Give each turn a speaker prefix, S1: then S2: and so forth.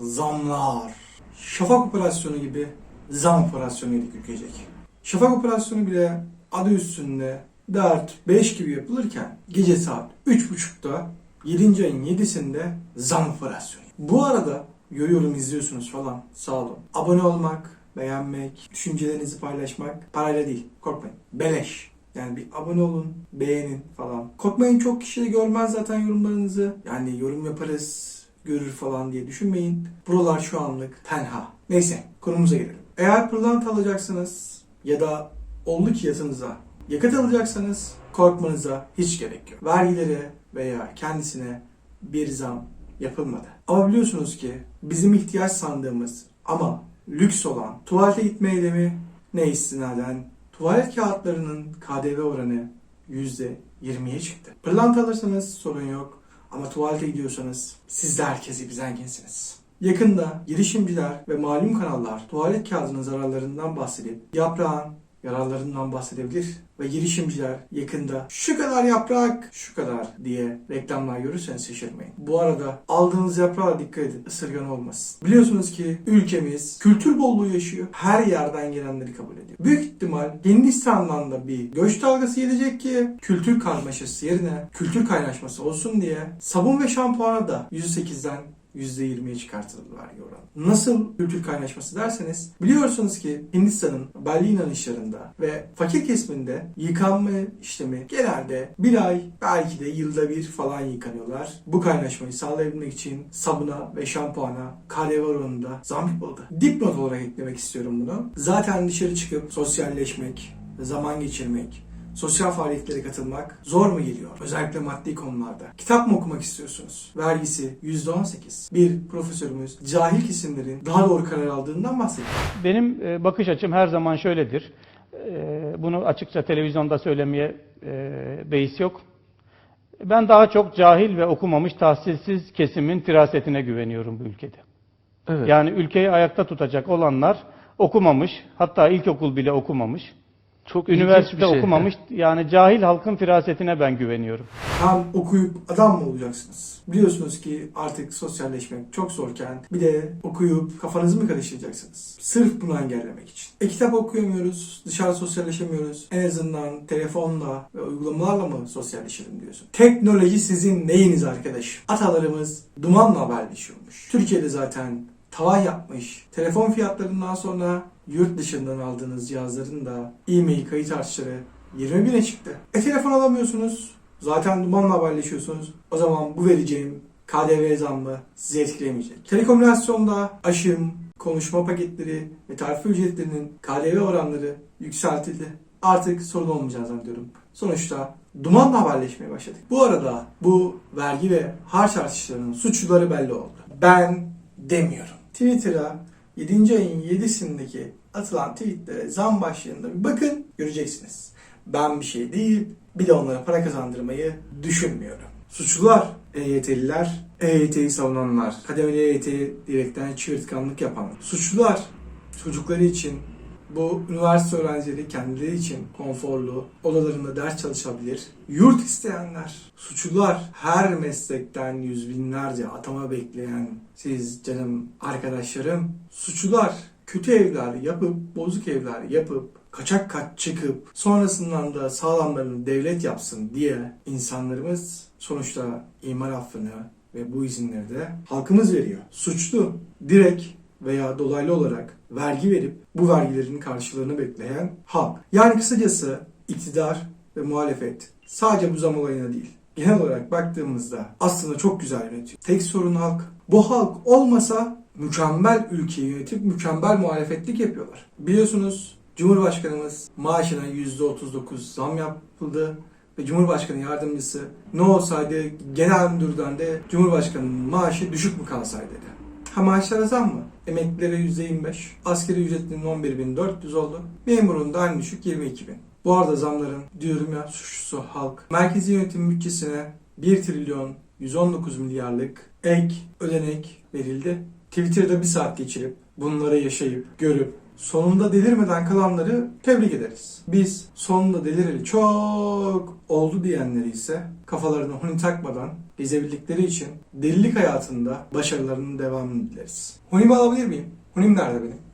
S1: zamlar. Şafak operasyonu gibi zam operasyonu yedik ülkecek. Şafak operasyonu bile adı üstünde 4, 5 gibi yapılırken gece saat 3.30'da 7. ayın 7'sinde zam operasyonu. Bu arada görüyorum izliyorsunuz falan sağ olun. Abone olmak, beğenmek, düşüncelerinizi paylaşmak parayla değil korkmayın. Beleş. Yani bir abone olun, beğenin falan. Korkmayın çok kişi de görmez zaten yorumlarınızı. Yani yorum yaparız, görür falan diye düşünmeyin. Buralar şu anlık tenha. Neyse konumuza gelelim. Eğer pırlanta alacaksınız ya da oldu ki yakıt alacaksanız korkmanıza hiç gerek yok. Vergilere veya kendisine bir zam yapılmadı. Ama biliyorsunuz ki bizim ihtiyaç sandığımız ama lüks olan tuvalete gitme eylemi ne istinaden tuvalet kağıtlarının KDV oranı %20'ye çıktı. Pırlanta alırsanız sorun yok ama tuvalete gidiyorsanız siz de herkesi bir zenginsiniz. Yakında girişimciler ve malum kanallar tuvalet kağıdının zararlarından bahsedip yaprağın yararlarından bahsedebilir ve girişimciler yakında şu kadar yaprak, şu kadar diye reklamlar görürseniz şaşırmayın. Bu arada aldığınız yaprağa dikkat edin, ısırgan olmasın. Biliyorsunuz ki ülkemiz kültür bolluğu yaşıyor. Her yerden gelenleri kabul ediyor. Büyük ihtimal Hindistan'dan da bir göç dalgası gelecek ki kültür karmaşası yerine kültür kaynaşması olsun diye sabun ve şampuana da %8'den %20'ye çıkartıldı vergi oranı. Nasıl kültür kaynaşması derseniz biliyorsunuz ki Hindistan'ın belli inanışlarında ve fakir kesiminde yıkanma işlemi genelde bir ay belki de yılda bir falan yıkanıyorlar. Bu kaynaşmayı sağlayabilmek için sabuna ve şampuana KDV oranında zam yapıldı. Dipnot olarak eklemek istiyorum bunu. Zaten dışarı çıkıp sosyalleşmek, zaman geçirmek, sosyal faaliyetlere katılmak zor mu geliyor? Özellikle maddi konularda. Kitap mı okumak istiyorsunuz? Vergisi %18. Bir profesörümüz cahil kesimlerin daha doğru karar aldığından bahsediyor.
S2: Benim e, bakış açım her zaman şöyledir. E, Bunu açıkça televizyonda söylemeye e, beis yok. Ben daha çok cahil ve okumamış, tahsilsiz kesimin firasetine güveniyorum bu ülkede.
S3: Evet.
S2: Yani ülkeyi ayakta tutacak olanlar okumamış, hatta ilkokul bile okumamış,
S3: Çok
S2: üniversite
S3: şey.
S2: okumamış. Yani cahil halkın firasetine ben güveniyorum.
S1: Hem okuyup adam mı olacaksınız? Biliyorsunuz ki artık sosyalleşmek çok zorken bir de okuyup kafanızı mı karıştıracaksınız? Sırf bunu engellemek için. E kitap okuyamıyoruz, dışarı sosyalleşemiyoruz. En azından telefonla ve uygulamalarla mı sosyalleşelim diyorsun? Teknoloji sizin neyiniz arkadaş? Atalarımız dumanla haberleşiyormuş. Türkiye'de zaten tavan yapmış. Telefon fiyatlarından sonra yurt dışından aldığınız cihazların da e-mail kayıt harçları 20 bine çıktı. E telefon alamıyorsunuz. Zaten dumanla haberleşiyorsunuz. O zaman bu vereceğim KDV zammı sizi etkilemeyecek. Telekomünikasyonda aşım, konuşma paketleri ve tarife ücretlerinin KDV oranları yükseltildi. Artık sorun olmayacağını zannediyorum. Sonuçta dumanla haberleşmeye başladık. Bu arada bu vergi ve harç artışlarının suçluları belli oldu. Ben demiyorum. Twitter'a 7. ayın 7'sindeki atılan tweetlere zam başlığında bir bakın göreceksiniz. Ben bir şey değil bir de onlara para kazandırmayı düşünmüyorum. Suçlular EYT'liler, EYT'yi savunanlar, kademeli EYT'yi direkten çığırtkanlık yapan suçlular çocukları için bu üniversite öğrencileri kendileri için konforlu odalarında ders çalışabilir. Yurt isteyenler, suçlular, her meslekten yüz binlerce atama bekleyen siz canım arkadaşlarım, suçlular kötü evler yapıp, bozuk evler yapıp, kaçak kat çıkıp sonrasından da sağlamlarını devlet yapsın diye insanlarımız sonuçta imar affını ve bu izinleri de halkımız veriyor. Suçlu direkt veya dolaylı olarak vergi verip bu vergilerin karşılığını bekleyen halk. Yani kısacası iktidar ve muhalefet sadece bu zam olayına değil. Genel olarak baktığımızda aslında çok güzel yönetiyor. Tek sorun halk. Bu halk olmasa mükemmel ülkeyi yönetip mükemmel muhalefetlik yapıyorlar. Biliyorsunuz Cumhurbaşkanımız maaşına %39 zam yapıldı ve Cumhurbaşkanı yardımcısı ne olsaydı genel müdürden de Cumhurbaşkanının maaşı düşük mü kalsaydı dedi. Ha maaşlara zam mı? Emeklilere %25, askeri ücretlinin 11.400 oldu. Memurun da en düşük 22.000. Bu arada zamların diyorum ya suçlusu halk. Merkezi yönetim bütçesine 1 trilyon 119 milyarlık ek ödenek verildi. Twitter'da bir saat geçirip bunları yaşayıp görüp sonunda delirmeden kalanları tebrik ederiz. Biz sonunda delireli çok oldu diyenleri ise kafalarına huni takmadan bize bildikleri için delilik hayatında başarılarının devamını dileriz. Hunim'i alabilir miyim? Hunim nerede benim?